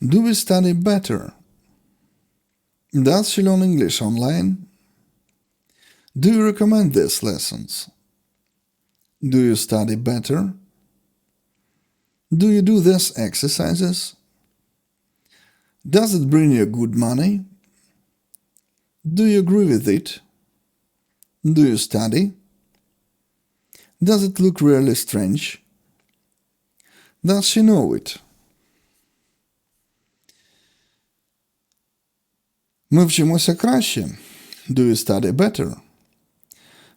Do we study better? Does she learn English online? Do you recommend these lessons? Do you study better? Do you do these exercises? Does it bring you good money? Do you agree with it? Do you study? Does it look really strange? Does she know it? Ми вчимося краще. Do you study better?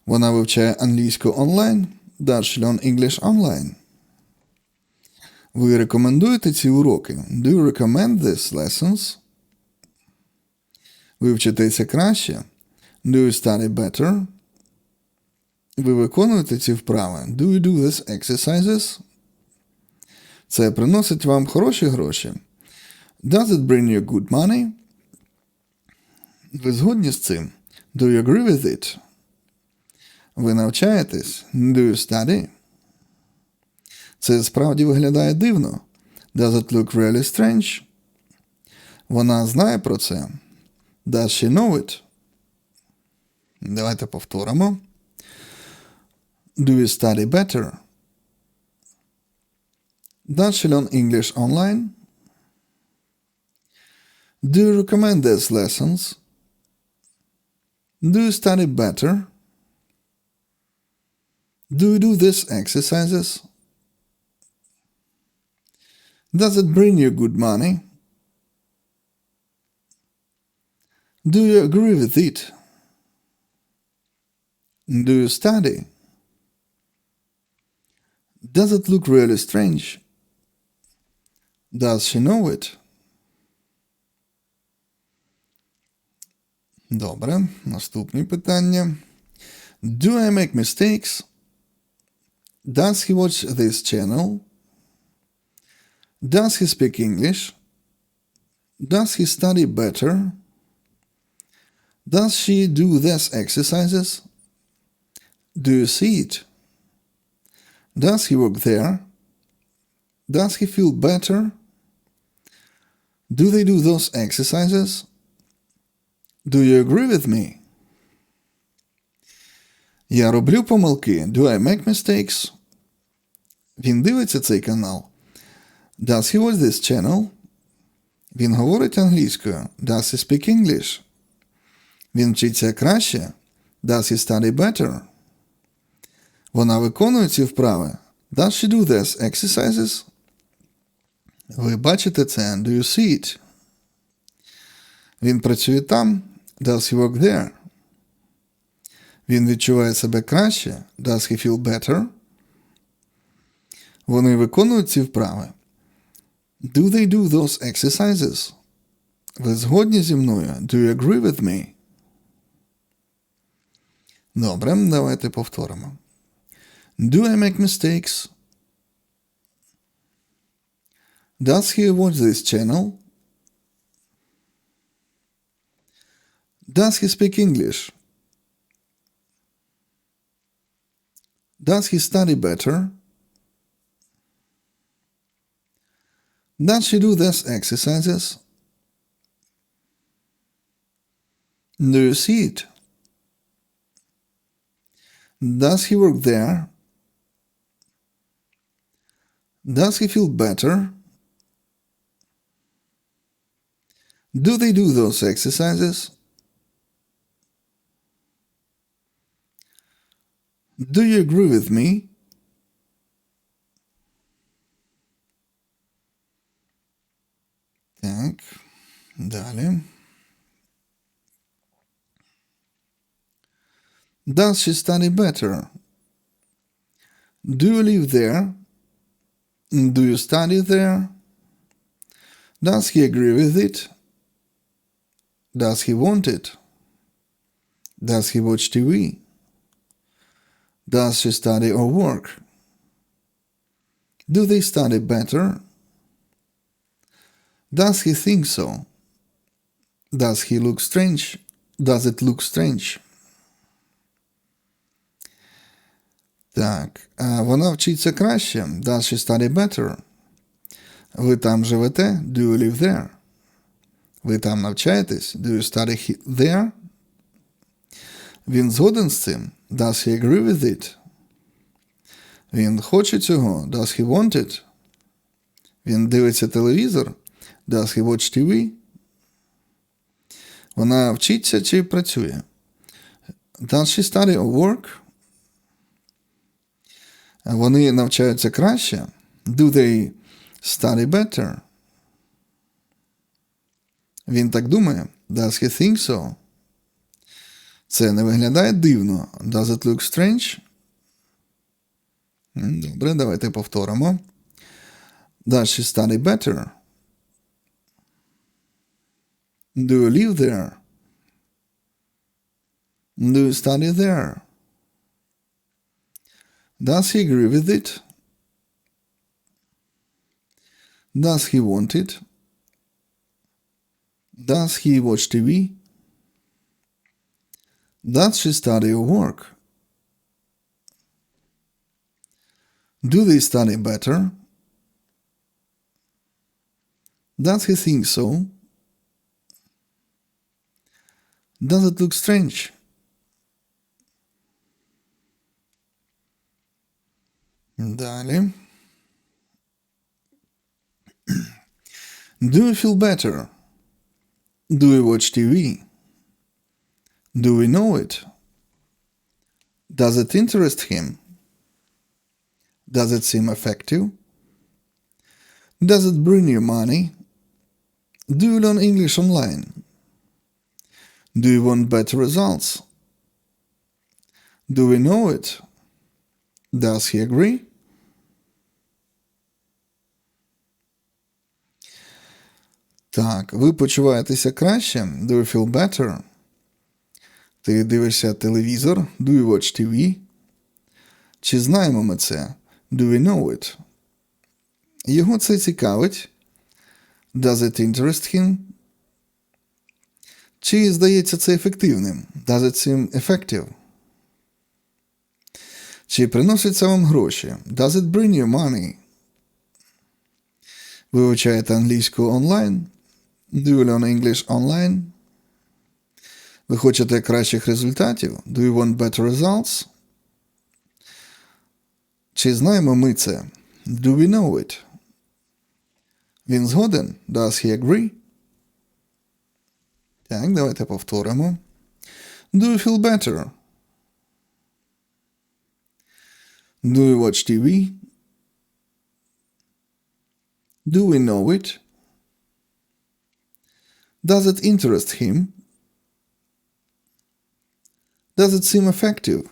Вона вивчає англійську онлайн. Learn English online? Ви рекомендуєте ці уроки? Do you recommend these lessons? Ви вчитеся краще? Do you study better? Ви виконуєте ці вправи? Do you do these exercises? Це приносить вам хороші гроші. Does it bring you good money? Ви згодні з цим? Do you agree with it? Ви навчаєтесь? Do you study? Це справді виглядає дивно. Does it look really strange? Вона знає про це. Does she know it? Давайте повторимо. Do you study better? Does she learn English online? Do you recommend these lessons? Do you study better? Do you do these exercises? Does it bring you good money? Do you agree with it? Do you study? Does it look really strange? Does she know it? Добре, наступні питання. Do I make mistakes? Does he watch this channel? Does he speak English? Does he study better? Does she do these exercises? Do you see it? Does he work there? Does he feel better? Do they do those exercises? Do you agree with me? Я роблю помилки. Do I make mistakes? Він дивиться цей канал. Does he watch this channel? Він говорить англійською. Does he speak English? Він вчиться краще. Does he study better? Вона виконує ці вправи. Does she do these exercises? Ви бачите це? Do you see it? Він працює там. Does he work there? Він відчуває себе краще. Does he feel better? Вони виконують ці вправи. Do they do those exercises? Ви згодні зі мною? Do you agree with me? Добре, давайте повторимо. Do I make mistakes? Does he watch this channel? Does he speak English? Does he study better? Does she do these exercises? Do you see it? Does he work there? Does he feel better? Do they do those exercises? Do you agree with me? Так, далі. Does she study better? Do you live there? Do you study there? Does he agree with it? Does he want it? Does he watch TV? Does she study or work? Do they study better? Does he think so? Does he look strange? Does it look strange? Так, а вона вчиться краще. Does she study better? Ви там живете? Do you live there? Ви там навчаєтесь? Do you study he- there? Він згоден з цим? Does he agree with it? Він хоче цього? Does he want it? Він дивиться телевізор? Does he watch TV? Вона вчиться чи працює? Does she study or work? Вони навчаються краще? Do they study better? Він так думає? Does he think so? Це не виглядає дивно. Does it look strange? М, Добре, давайте повторимо. Does she study better? Do you live there? Do you study there? Does he agree with it? Does he want it? Does he watch TV? Does she study or work? Do they study better? Does he think so? Does it look strange? Далі. Do you feel better? Do we watch TV? Do we know it? Does it interest him? Does it seem effective? Does it bring you money? Do you learn English online? Do you want better results? Do we know it? Does he agree? Так, ви почуваєтеся краще? Do you feel better? Ти дивишся телевізор? Do you watch TV? Чи знаємо ми це? Do we know it? Його це цікавить? Does it interest him? Чи здається це ефективним? Does it seem effective? Чи приносить це вам гроші? Does it bring you money? Вивчаєте англійську онлайн? Do you learn English online? Ви хочете кращих результатів? Do you want better results? Чи знаємо ми це? Do we know it? Він згоден? Does he agree? Так, давайте повторимо. Do you feel better? Do you watch TV? Do we know it? Does it interest him? Does it seem effective?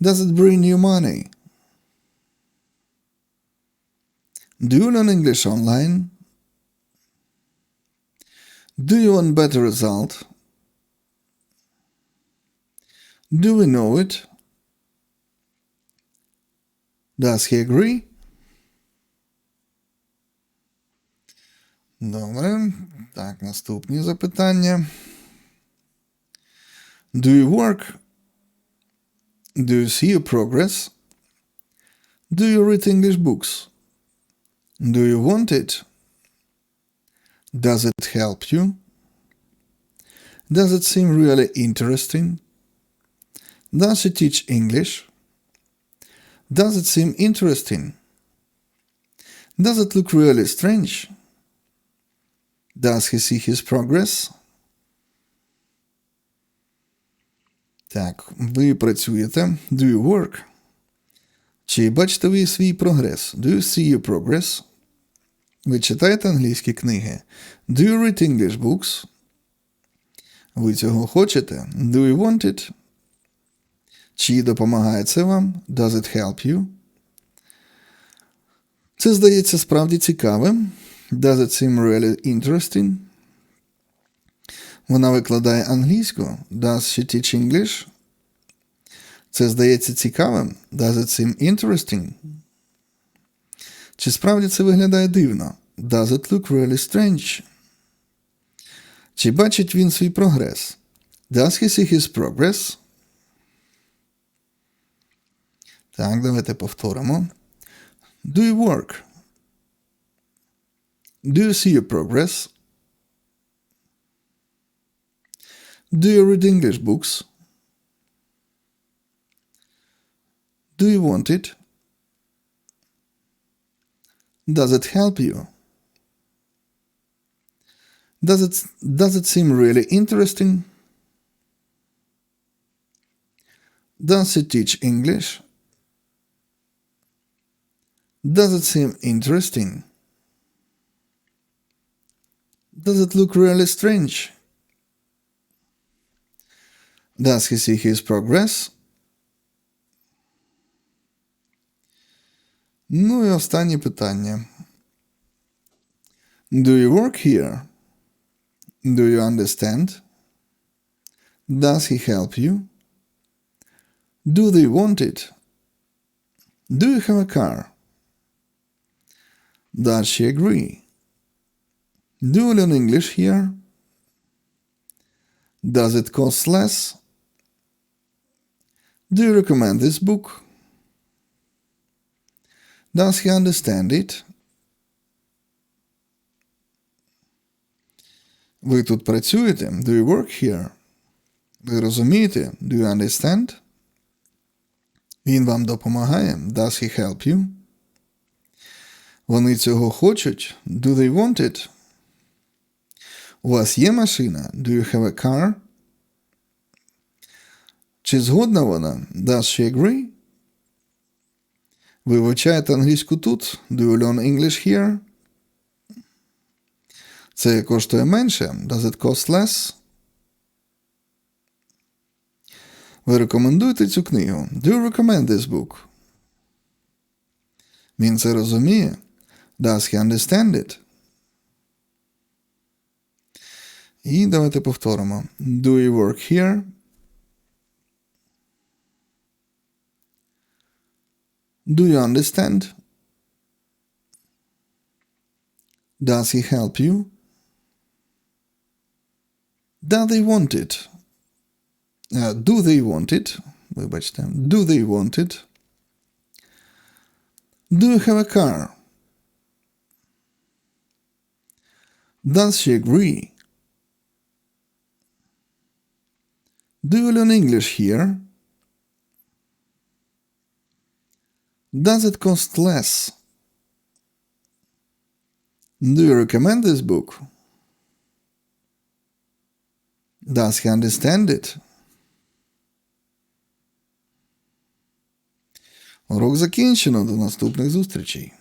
Does it bring you money? Do you learn English online? Do you want better result? Do we know it? Does he agree? Добре. Так, наступні запитання. Do you work? Do you see your progress? Do you read English books? Do you want it? Does it help you? Does it seem really interesting? Does she teach English? Does it seem interesting? Does it look really strange? Does he see his progress? Так, ви працюєте. Do you work? Чи бачите ви свій прогрес? Do you see your progress? Ви читаєте англійські книги? Do you read English books? Ви цього хочете? Do you want it? Чи допомагає це вам? Does it help you? Це здається справді цікавим. Does it seem really interesting? Вона викладає англійську. Does she teach English? Це здається цікавим. Does it seem interesting? Чи справді це виглядає дивно? Does it look really strange? Чи бачить він свій прогрес? Does he see his progress? Так, давайте повторимо. Do you work? Do you see your progress? Do you read English books? Do you want it? Does it help you? Does it, does it seem really interesting? Does it teach English? Does it seem interesting? Does it look really strange? Does he see his progress? Ну і останнє питання. Do you work here? Do you understand? Does he help you? Do they want it? Do you have a car? Does she agree? Do you learn English here? Does it cost less? Do you recommend this book? Does he understand it? Ви тут працюєте? Do you work here? Ви розумієте? Do you understand? Він вам допомагає? Does he help you? Вони цього хочуть? Do they want it? У вас є машина? Do you have a car? Чи згодна вона? Does she agree? Ви вивчаєте англійську тут? Do you learn English here? Це коштує менше? Does it cost less? Ви рекомендуєте цю книгу? Do you recommend this book? Він це розуміє? Does he understand it? І давайте повторимо. Do you work here? Do you understand? Does he help you? Do they want it? Uh, do they want it? Вибачте. Do they want it? Do you have a car? Does she agree? Do you learn English here? Does it cost less? Do you recommend this book? Does he understand it? Урок закінчено. До наступних зустрічей.